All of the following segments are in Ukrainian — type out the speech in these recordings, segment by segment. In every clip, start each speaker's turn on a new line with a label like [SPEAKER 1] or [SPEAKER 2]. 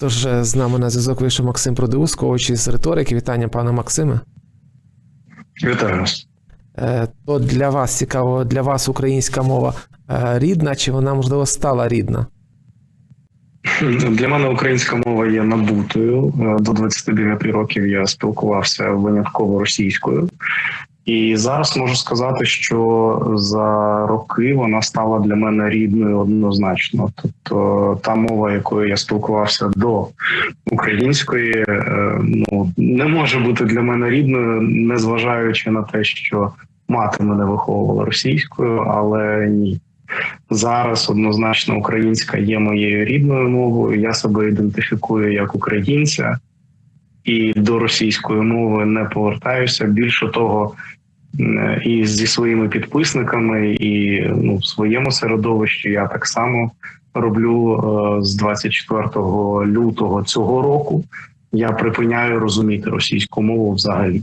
[SPEAKER 1] Тож е, з нами на зв'язок вийшов Максим Продеус, коуч із риторики. Вітання, пане Максиме.
[SPEAKER 2] Вітаю вас.
[SPEAKER 1] Е, То для вас цікаво, для вас українська мова е, рідна, чи вона можливо стала рідна?
[SPEAKER 2] Для мене українська мова є набутою. До 29 років я спілкувався винятково російською, і зараз можу сказати, що за роки вона стала для мене рідною однозначно. Тобто, та мова, якою я спілкувався до української, е, ну не може бути для мене рідною, незважаючи на те, що мати мене виховувала російською, але ні. Зараз однозначно українська є моєю рідною мовою. Я себе ідентифікую як українця і до російської мови не повертаюся. Більше того, і зі своїми підписниками, і ну, в своєму середовищі я так само роблю е, з 24 лютого цього року. Я припиняю розуміти російську мову взагалі.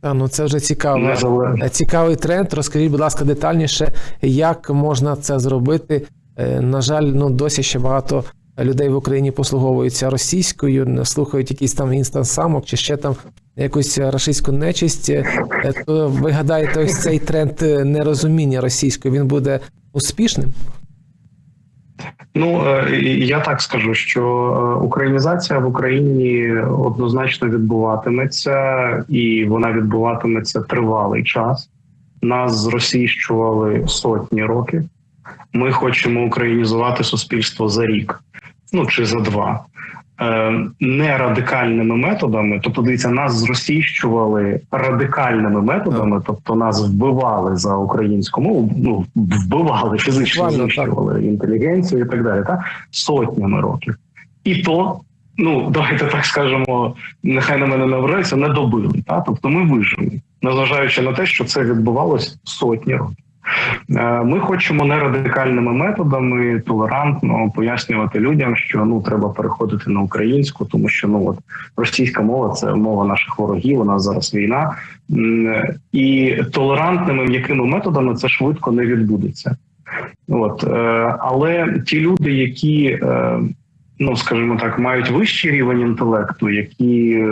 [SPEAKER 1] Та, ну це вже цікаво.
[SPEAKER 2] Незалежно.
[SPEAKER 1] Е, Цікавий тренд. Розкажіть, будь ласка, детальніше, як можна це зробити. Е, На жаль, ну досі ще багато людей в Україні послуговуються російською, слухають якісь там інстансамок чи ще там якусь рашистську нечисть. Е, То ви гадаєте, ось цей тренд е, нерозуміння російської він буде успішним?
[SPEAKER 2] Ну е, я так скажу, що українізація в Україні однозначно відбуватиметься, і вона відбуватиметься тривалий час. Нас зросійщували сотні років. Ми хочемо українізувати суспільство за рік, ну чи за два. Е, Не радикальними методами, тобто дивіться, нас зросійщували радикальними методами, тобто нас вбивали за українську мову, ну вбивали фізично знищували інтелігенцію і так далі, та сотнями років. І то, ну давайте так скажемо, нехай на мене не ображаються, не добили. Та? Тобто ми вижили, незважаючи на те, що це відбувалось сотні років. Е, Ми хочемо не радикальними методами толерантно пояснювати людям, що ну треба переходити на українську, тому що ну от російська мова це мова наших ворогів. У нас зараз війна, і толерантними м'якими методами це швидко не відбудеться. От е, але ті люди, які е, ну скажімо так, мають вищий рівень інтелекту, які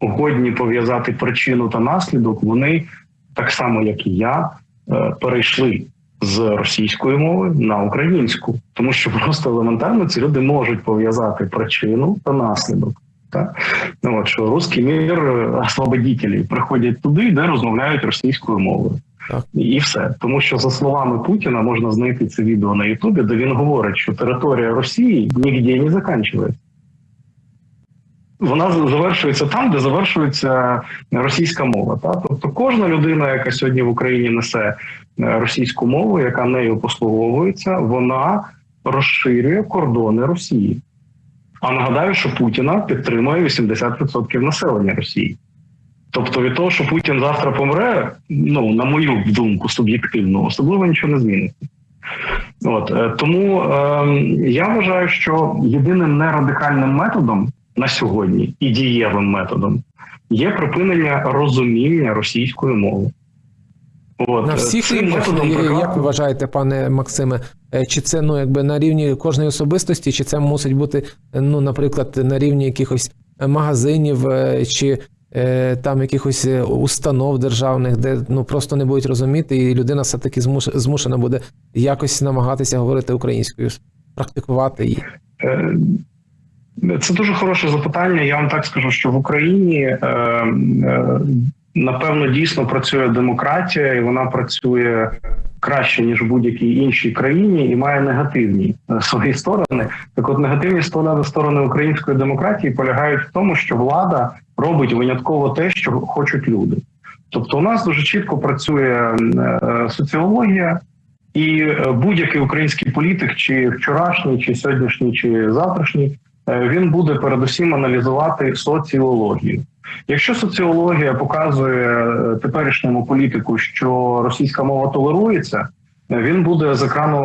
[SPEAKER 2] годні пов'язати причину та наслідок, вони так само, як і я, перейшли з російської мови на українську, тому що просто елементарно ці люди можуть пов'язати причину та наслідок. Так? Ну, от, що русський мір е, освободітелі приходять туди, де розмовляють російською мовою.
[SPEAKER 1] Так.
[SPEAKER 2] І все. Тому що, за словами Путіна, можна знайти це відео на Ютубі, де він говорить, що територія Росії ніде не закінчується. Вона завершується там, де завершується російська мова. Та? Тобто кожна людина, яка сьогодні в Україні несе е, російську мову, яка нею послуговується, вона розширює кордони Росії. А нагадаю, що Путіна підтримує 80% населення Росії. Тобто від того, що Путін завтра помре, ну на мою думку, суб'єктивно, особливо нічого не зміниться. От е, тому е, я вважаю, що єдиним нерадикальним методом на сьогодні і дієвим методом є припинення розуміння російської мови. От
[SPEAKER 1] На
[SPEAKER 2] е,
[SPEAKER 1] всіх рівнях, як ви вважаєте, пане Максиме, е, чи це ну якби на рівні кожної особистості, чи це мусить бути, е, ну, наприклад, на рівні якихось магазинів чи е, там якихось установ державних, де ну просто не будуть розуміти, і людина все таки змуш, змушена буде якось намагатися говорити українською, практикувати її.
[SPEAKER 2] Це дуже хороше запитання. Я вам так скажу, що в Україні е, е, напевно дійсно працює демократія, і вона працює краще ніж в будь-якій іншій країні, і має негативні е, свої сторони. Так, от негативні сторони сторони української демократії полягають в тому, що влада робить винятково те, що хочуть люди. Тобто, у нас дуже чітко працює соціологія. І будь-який український політик, чи вчорашній, чи сьогоднішній, чи завтрашній, він буде передусім аналізувати соціологію. Якщо соціологія показує е, теперішньому політику, що російська мова толерується, е, він буде з екрану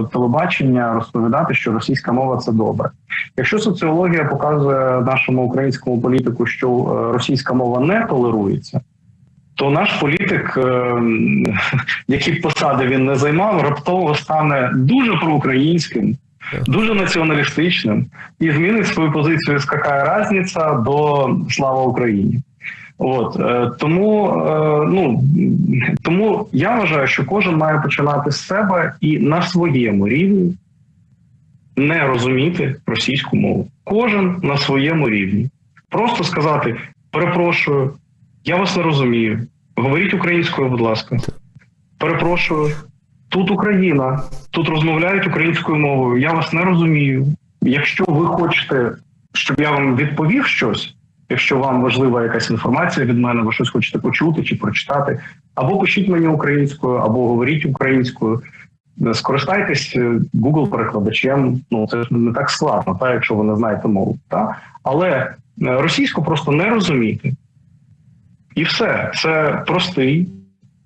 [SPEAKER 2] е, телебачення розповідати, що російська мова це добре. Якщо соціологія показує нашому українському політику, що е, російська мова не толерується, то наш політик, е, які б посади він не займав, раптово стане дуже проукраїнським, дуже націоналістичним і змінить свою позицію з «какая різниця» до слава Україні. От е, тому, е, ну тому я вважаю, що кожен має починати з себе і на своєму рівні не розуміти російську мову. Кожен на своєму рівні. Просто сказати: перепрошую, я вас не розумію. Говоріть українською, будь ласка. Перепрошую, тут Україна, тут розмовляють українською мовою. Я вас не розумію. Якщо ви хочете, щоб я вам відповів щось, якщо вам важлива якась інформація від мене, ви щось хочете почути чи прочитати, або пишіть мені українською, або говоріть українською. Скористайтесь е, Google перекладачем. Ну це ж не так складно, та якщо ви не знаєте мову. Та але е, російську просто не розуміти. І все. Це простий,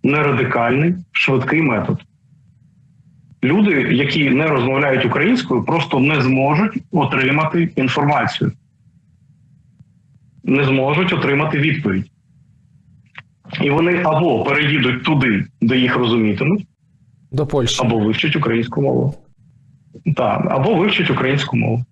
[SPEAKER 2] нерадикальний, швидкий метод. Люди, які не розмовляють українською, просто не зможуть отримати інформацію, не зможуть отримати відповідь. І вони або переїдуть туди, де їх розумітимуть,
[SPEAKER 1] До Польщі.
[SPEAKER 2] або вивчать українську мову. Так, або вивчать українську мову.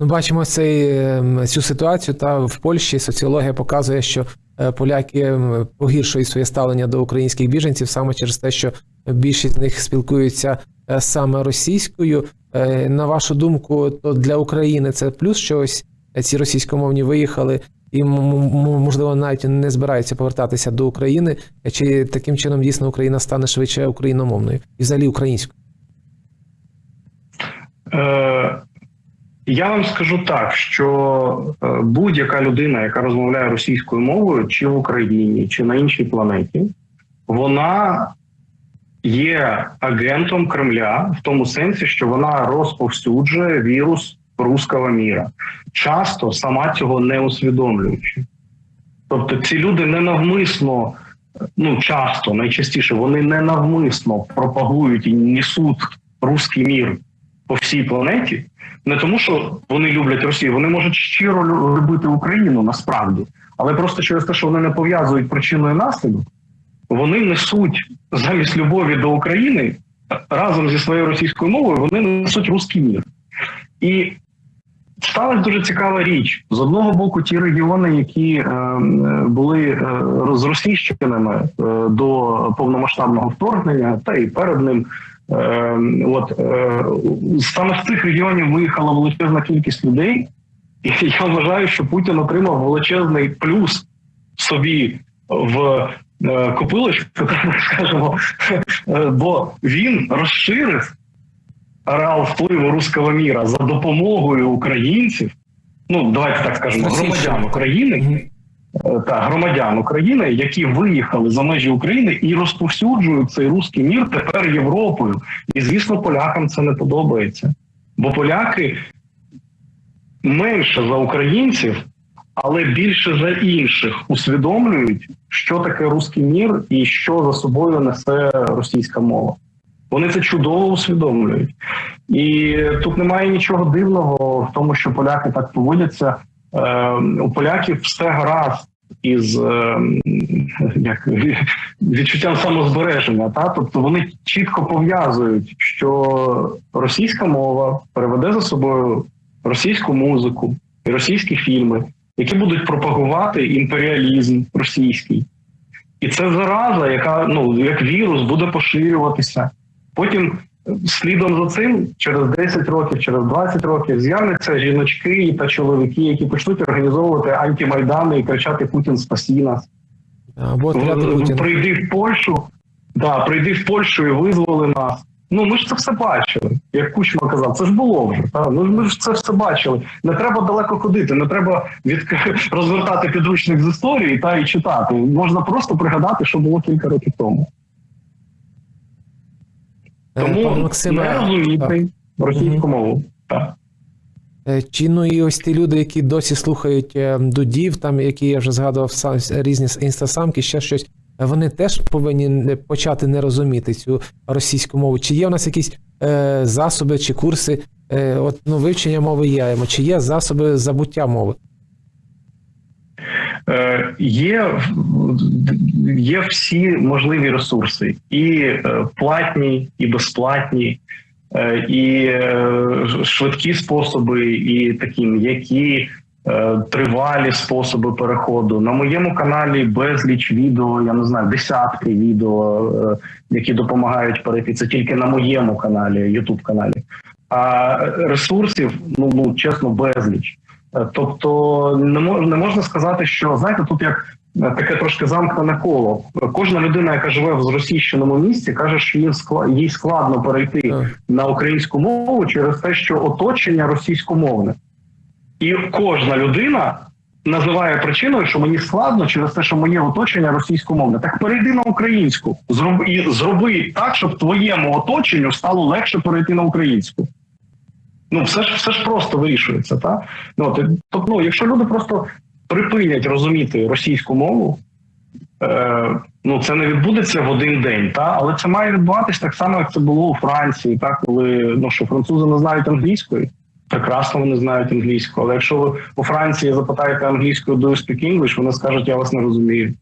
[SPEAKER 1] Ну, бачимо цей, ем, цю ситуацію. Та в Польщі соціологія показує, що е, поляки ем, погіршують своє ставлення до українських біженців саме через те, що більшість з них спілкуються е, саме російською. Е, На вашу думку, то для України це плюс, що ось ці російськомовні виїхали і можливо навіть не збираються повертатися до України. Чи таким чином дійсно Україна стане швидше україномовною і взагалі українською?
[SPEAKER 2] Е, я вам скажу так, що будь-яка людина, яка розмовляє російською мовою, чи в Україні, чи на іншій планеті, вона є агентом Кремля в тому сенсі, що вона розповсюджує вірус руського міра, часто сама цього не усвідомлюючи. Тобто ці люди ненавмисно, ну часто, найчастіше, вони ненавмисно пропагують і несуть руський мір по всій планеті, не тому, що вони люблять Росію, вони можуть щиро любити Україну насправді, але просто через те, що вони не пов'язують причину і наслідок, вони несуть замість любові до України разом зі своєю російською мовою, вони несуть руський мір. І сталася дуже цікава річ. З одного боку, ті регіони, які е, були е, розросійщеними е, до повномасштабного вторгнення, та і перед ним. Е, от е, саме з цих регіонів виїхала величезна кількість людей, і я вважаю, що Путін отримав величезний плюс собі в е, копилочку, так скажемо, е, бо він розширив ареал впливу руського міра за допомогою українців. Ну давайте так скажемо, громадян України е, та громадян України, які виїхали за межі України і розповсюджують цей руський мір тепер Європою. І звісно, полякам це не подобається, бо поляки менше за українців, але більше за інших усвідомлюють, що таке руський мір і що за собою несе російська мова. Вони це чудово усвідомлюють, і тут немає нічого дивного в тому, що поляки так поводяться. Е, у поляків все гаразд із е, як відчуттям самозбереження. Та тобто вони чітко пов'язують, що російська мова переведе за собою російську музику і російські фільми, які будуть пропагувати імперіалізм російський, і це зараза, яка ну як вірус буде поширюватися. Потім слідом за цим, через 10 років, через 20 років, з'являться жіночки та чоловіки, які почнуть організовувати антимайдани і кричати Путін спасі нас. В-
[SPEAKER 1] Путіна.
[SPEAKER 2] Прийди в Польщу, да, прийди в Польщу і визволи нас. Ну ми ж це все бачили, як Кучма казав, це ж було вже. Та? Ну, ми ж це все бачили. Не треба далеко ходити, не треба від... розвертати підручник з історії та і читати. Можна просто пригадати, що було кілька років тому.
[SPEAKER 1] Е,
[SPEAKER 2] Тому
[SPEAKER 1] Максиме,
[SPEAKER 2] не розуміти російську мову. Так.
[SPEAKER 1] Е, Чи ну і ось ті люди, які досі слухають е, дудів, там які я вже згадував сам різні інстасамки, ще щось. Вони теж повинні почати не розуміти цю російську мову. Чи є у нас якісь е, засоби чи курси? Е, от ну вивчення мови а чи є засоби забуття мови?
[SPEAKER 2] Е, є, є всі можливі ресурси, і е, платні, і безплатні. е, і швидкі способи, і такі м'які. Е, Тривалі способи переходу на моєму каналі безліч відео. Я не знаю, десятки відео, е, які допомагають перейти. Це тільки на моєму каналі, Ютуб каналі. А ресурсів, ну ну чесно, безліч. Е, Тобто, не можна не можна сказати, що знаєте, тут як таке трошки замкнене коло. Кожна людина, яка живе в зросійщеному місті, каже, що їй скла- їй складно перейти на українську мову через те, що оточення російськомовне, і кожна людина. Називає причиною, що мені складно через те, що моє оточення російськомовне. Так перейди на українську. Зроб і зроби так, щоб твоєму оточенню стало легше перейти на українську. Ну, все ж все ж просто вирішується, так? Ну, тобто, ну, якщо люди просто припинять розуміти російську мову, е, ну це не відбудеться в один день, та? але це має відбуватись так само, як це було у Франції, так, коли ну, що французи не знають англійської. Прекрасно вони знають англійську, але якщо ви у Франції запитаєте англійською do you speak English, вони скажуть, я вас не розумію.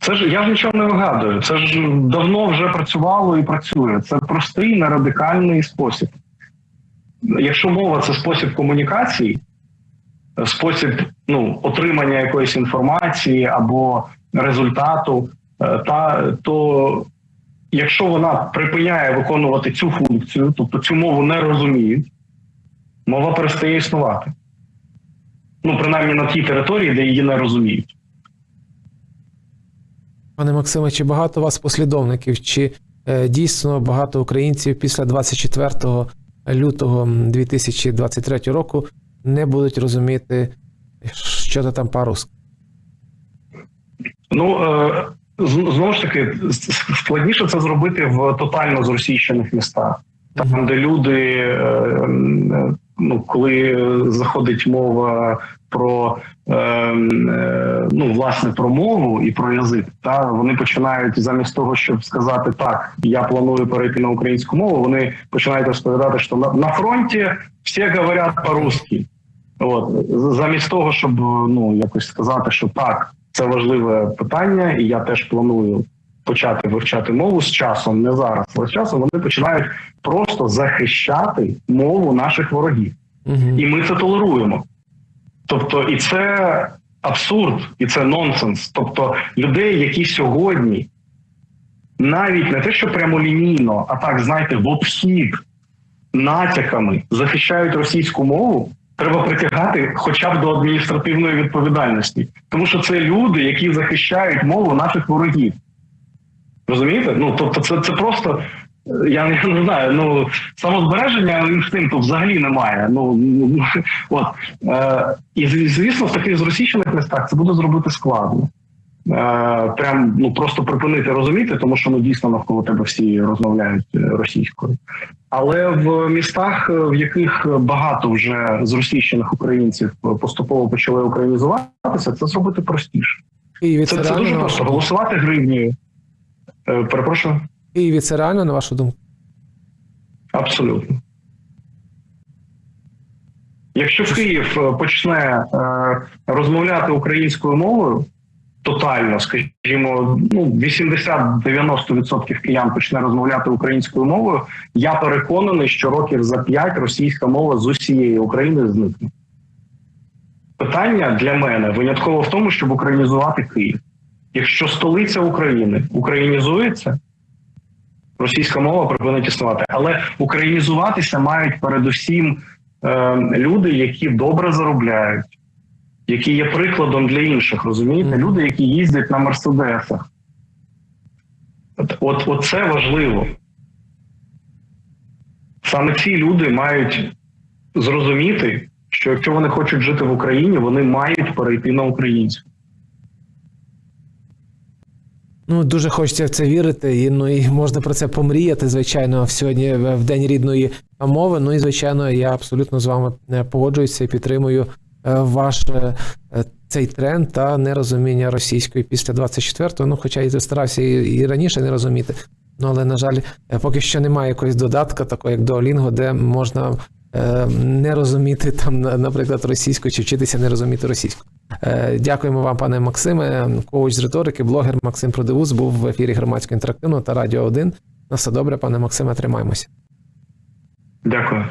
[SPEAKER 2] Це ж я ж нічого не вигадую. Це ж давно вже працювало і працює. Це простий, нерадикальний спосіб. Якщо мова це спосіб комунікації, спосіб ну, отримання якоїсь інформації або результату, е, та то якщо вона припиняє виконувати цю функцію, тобто цю мову не розуміють, мова перестає існувати. Ну, принаймні на тій території, де її не розуміють.
[SPEAKER 1] Пане Максиме, чи багато у вас послідовників? Чи е, дійсно багато українців після 24 лютого 2023 року не будуть розуміти, що то там по-русски?
[SPEAKER 2] Ну е, знову ж таки, складніше це зробити в тотально зросійщених містах, там, де люди, е, е, ну коли заходить мова про е, ну власне про мову і про язик, та вони починають замість того, щоб сказати так, я планую перейти на українську мову. Вони починають розповідати, що на, на фронті всі говорять по-русски. От замість того, щоб ну якось сказати, що так, це важливе питання, і я теж планую почати вивчати мову з часом, не зараз, але з часом вони починають просто захищати мову наших ворогів,
[SPEAKER 1] Угу.
[SPEAKER 2] і ми це толеруємо. Тобто, і це абсурд, і це нонсенс. Тобто, людей, які сьогодні навіть не те, що прямолінійно, а так знаєте, в обхід натяками захищають російську мову, треба притягати хоча б до адміністративної відповідальності, тому що це люди, які захищають мову наших ворогів. Розумієте? Ну тобто, це, це просто. е, Я не, не знаю, ну самозбереження інстинкту взагалі немає. Ну ну, от е, і звісно, в таких зросійщених містах це буде зробити складно. Е, прям ну просто припинити розуміти, тому що ну дійсно навколо тебе всі розмовляють е, російською. Але в містах, е, в яких багато вже зросійщених українців поступово почали українізуватися, це зробити простіше.
[SPEAKER 1] Києві
[SPEAKER 2] Це,
[SPEAKER 1] це,
[SPEAKER 2] це дуже просто. Голосувати гривнею. Перепрошую,
[SPEAKER 1] Києві це реально, на вашу думку?
[SPEAKER 2] абсолютно. Якщо Київ почне розмовляти українською мовою тотально, скажімо, ну 80-90% киян почне розмовляти українською мовою, я переконаний, що років за 5 російська мова з усієї України зникне. Питання для мене винятково в тому, щоб українізувати Київ. Якщо столиця України українізується, російська мова припинить існувати. Але українізуватися мають передусім е, люди, які добре заробляють, які є прикладом для інших, розумієте? Люди, які їздять на мерседесах. От, от, це важливо. Саме ці люди мають зрозуміти, що якщо вони хочуть жити в Україні, вони мають перейти на українську.
[SPEAKER 1] Ну, дуже хочеться в це вірити, і ну і можна про це помріяти, звичайно, сьогодні в день рідної мови. Ну і звичайно, я абсолютно з вами е, погоджуюся і підтримую ваш е, е, цей тренд та нерозуміння російської після 24-го. Ну, хоча і старався і, раніше не розуміти. Ну, але, на жаль, е, поки що немає якогось додатка, такого як Duolingo, де можна е, не розуміти там, наприклад, російську чи вчитися не розуміти російську. Е, Дякуємо вам, пане Максиме. Коуч з риторики, блогер Максим Продеус був в ефірі громадського інтерактивного та Радіо 1. На все добре, пане Максиме, тримаємося.
[SPEAKER 2] Дякую.